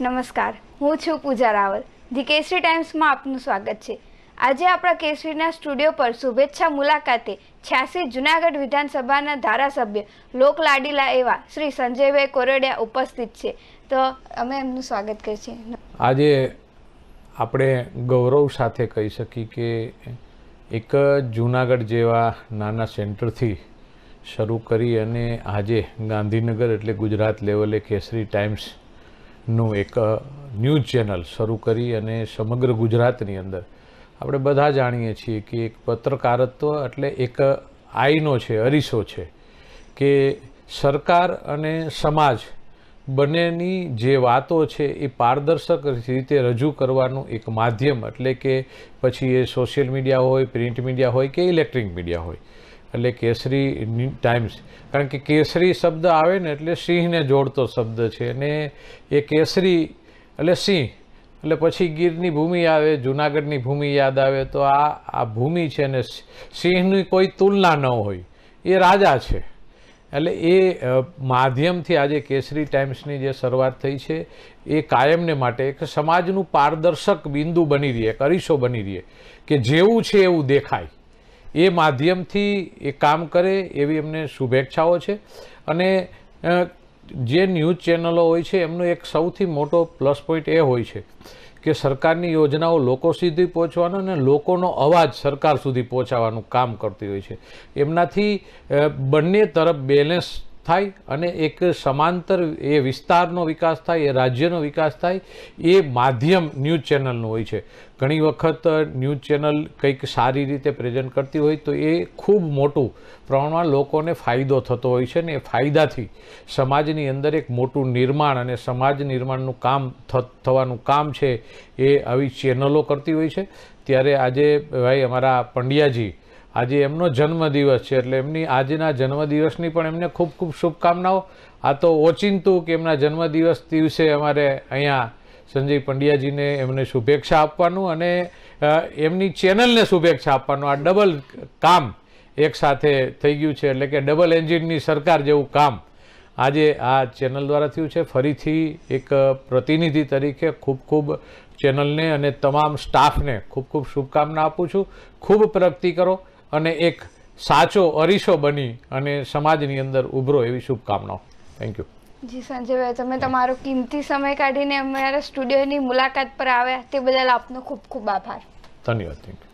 નમસ્કાર, હું છું પૂજા રાવલ. ધી કેસરી ટાઈમ્સમાં આપનું સ્વાગત છે. આજે આપણા કેસરીના સ્ટુડિયો પર શુભેચ્છા મુલાકાતે છ્યાસી જુનાગઢ વિધાનસભાના ધારાસભ્ય લોકલાડીલા એવા શ્રી સંજયભાઈ કોરડિયા ઉપસ્થિત છે. તો અમે એમનું સ્વાગત કરીએ છીએ. આજે આપણે ગૌરવ સાથે કહી શકીએ કે એક જુનાગઢ જેવા નાના સેન્ટરથી શરૂ કરી અને આજે ગાંધીનગર એટલે ગુજરાત લેવલે કેસરી ટાઈમ્સનું એક ન્યૂઝ ચેનલ શરૂ કરી અને સમગ્ર ગુજરાતની અંદર આપણે બધા જાણીએ છીએ કે એક પત્રકારત્વ એટલે એક આઈનો છે, અરીસો છે કે સરકાર અને સમાજ બંનેની જે વાતો છે એ પારદર્શક રીતે રજૂ કરવાનું એક માધ્યમ એટલે કે પછી એ સોશિયલ મીડિયા હોય, પ્રિન્ટ મીડિયા હોય કે ઇલેક્ટ્રિક મીડિયા હોય. એટલે કેસરી ટાઈમ્સ કારણ કે કેસરી શબ્દ આવે ને એટલે સિંહને જોડતો શબ્દ છે અને એ કેસરી, એટલે સિંહ. એટલે પછી ગીરની ભૂમિ આવે, જુનાગઢની ભૂમિ યાદ આવે, તો આ આ ભૂમિ છે ને સિંહની કોઈ તુલના ન હોય. એ રાજા છે. એટલે એ માધ્યમથી આજે કેસરી ટાઈમ્સની જે શરૂઆત થઈ છે, એ કાયમને માટે એક સમાજનું પારદર્શક બિંદુ બની રહે અરીસો બની રહે, કે જેવું છે એવું દેખાય. એ માધ્યમથી એ કામ કરે એવી એમને શુભેચ્છાઓ છે. અને જે ન્યૂઝ ચેનલો હોય છે, એમનો એક સૌથી મોટો પ્લસ પોઈન્ટ એ હોય છે કે સરકારની યોજનાઓ લોકો સુધી પહોંચવાનો અને લોકોનો અવાજ સરકાર સુધી પહોંચાડવાનું કામ કરતી હોય છે. એમનાથી બંને તરફ બેલેન્સ થાય અને એક સમાંતર એ વિસ્તારનો વિકાસ થાય, એ રાજ્યનો વિકાસ થાય, એ માધ્યમ ન્યૂઝ ચેનલનું હોય છે. ઘણી વખત ન્યૂઝ ચેનલ કંઈક સારી રીતે પ્રેઝન્ટ કરતી હોય તો એ ખૂબ મોટું પ્રમાણમાં લોકોને ફાયદો થતો હોય છે ને એ ફાયદાથી સમાજની અંદર એક મોટું નિર્માણ અને સમાજ નિર્માણનું કામ થવાનું કામ છે એ આવી ચેનલો કરતી હોય છે. ત્યારે આજે ભાઈ અમારા પંડ્યાજી આજે એમનો જન્મદિવસ છે એટલે એમની આજના જન્મદિવસની પણ એમને ખૂબ ખૂબ શુભકામનાઓ. આ તો ઓચિંતું કે એમના જન્મદિવસ દિવસે અમારે અહીંયા સંજય પંડ્યાજીને એમને શુભેચ્છા આપવાનું અને એમની ચેનલને શુભેચ્છા આપવાનું. આ ડબલ કામ એક સાથે થઈ ગયું છે એટલે કે ડબલ એન્જિનની સરકાર જેવું કામ આજે આ ચેનલ દ્વારા થયું છે. ફરીથી એક પ્રતિનિધિ તરીકે ખૂબ ખૂબ ચેનલને અને તમામ સ્ટાફને ખૂબ ખૂબ શુભકામના આપું છું. ખૂબ પ્રગતિ કરો. અને એક સાચો અરીસો બની અને સમાજની અંદર ઉભરો એવી શુભકામનાઓ. થેન્ક યુ જી સંજયભાઈ તમે તમારો કિંમતી સમય કાઢીને અમારા સ્ટુડિયોની મુલાકાત પર આવ્યા તે બદલ આપનો ખૂબ ખૂબ આભાર. ધન્યવાદ. Thank you